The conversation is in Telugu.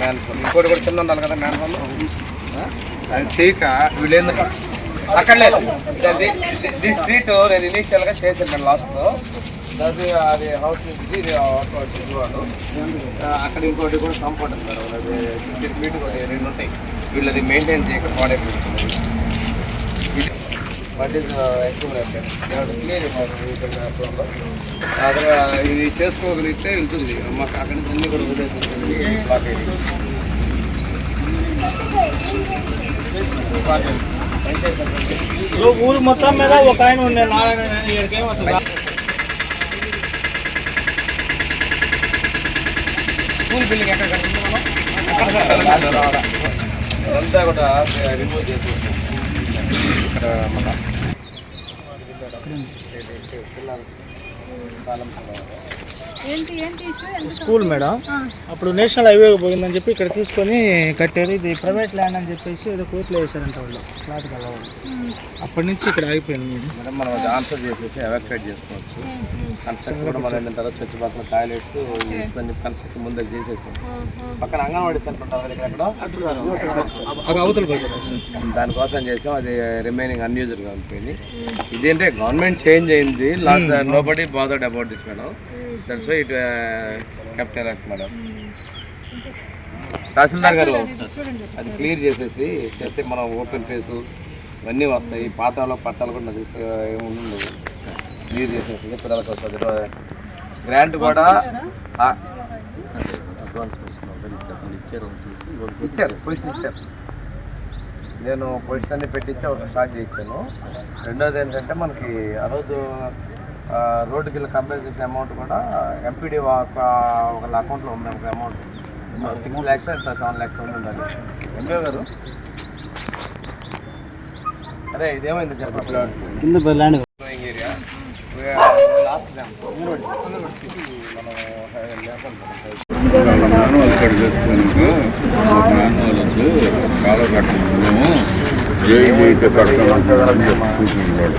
మ్యాన్ ఇంకోటి కూడా కింద ఉండాలి కదా మ్యాన్ అది చేయక వీళ్ళు అక్కడ లేదు ది స్ట్రీట్ నేను ఇనీషియల్గా చేశాను నేను లాస్ట్లో అది అది హౌస్ ఇది అక్కడ ఇంకోటి కూడా కంఫర్ట్ అంటారు అది ఫిఫ్టీన్ ఫీట్ రెండు ఉంటాయి. వీళ్ళది మెయింటైన్ చేయక పాడైపోతుంది ఈస్ ఎక్స్ప్లెయిన్ క్లియర్ అక్కడ ఇది చేసుకోగలిగితే ఉంటుంది. మాకు అక్కడ నుంచి అన్ని కూడా వదిలేస్తుంది ఊరు మొత్తం మీద ఒక ఆయన ఉండే నారాయణ స్కూల్ బిల్డింగ్ ఎక్కడ కడుతుంది మనం? అదంతా కూడా రిమూవ్ చేసి ఇక్కడ మన ఏంటి ఏంటి ఇష్యూ స్కూల్ మేడం. అప్పుడు నేషనల్ హైవే పోయిందని చెప్పి ఇక్కడ తీసుకొని కట్టారు. ఇది ప్రైవేట్ ల్యాండ్ అని చెప్పేసి ఏదో కోర్టులో వేశారంట వాళ్ళు. ఫ్లాట్ కలవాలి అప్పటి నుంచి ఇక్కడ ఆగిపోయింది మేడం. మనం అది ఆన్సర్ చేసేసి ఎవాక్యుయేట్ చేసుకోవచ్చు. కన్స్ట్రక్షన్ కూడా మనం వెళ్ళిన తర్వాత స్వచ్ఛ పక్కన టాయిలెట్స్ ఇవన్నీ కన్స్ట్రక్షన్ ముందే చేసేసాం. పక్కన అంగన్వాడీ సెంటర్ ఉంటుంది ఇక్కడ అవతల దానికోసం చేసాం. అది రిమైనింగ్ అన్యూజర్గా ఉండిపోయింది. ఇదేంటే గవర్నమెంట్ చేంజ్ అయింది. Last nobody bothered about this madam that's why it act madam tahsildar గారు అది క్లియర్ చేసేసి చేస్తే మనం ఓపెన్ ఫేసు ఇవన్నీ వస్తాయి పాతాలో పట్టాలు కూడా నాకు ఏమి ఉండదు క్లియర్ చేసేసి పిల్లలకు వస్తుంది గ్రాంట్ కూడా. ఇచ్చారు పొజిషన్ ఇచ్చారు నేను పొజిషన్ అన్ని పెట్టించి ఒక స్టార్ట్ చేయించాను. రెండోది ఏంటంటే మనకి ఆ రోజు రోడ్డుకి వెళ్ళి కంపేర్ చేసిన అమౌంట్ కూడా ఎంపీడీ ఒక ఒక అకౌంట్లో ఉంది ఒక amount. Six lakhs seven lakhs ఉంది ఉండాలి ఎంపీ గారు? అరే ఇదేమైంది కింద ల్యాండ్ ఏరియా లాస్ట్ మనం ఇక్కడ కట్టుకున్నాము ఏ కట్టమంటారని చెప్పుకుంటున్నాడు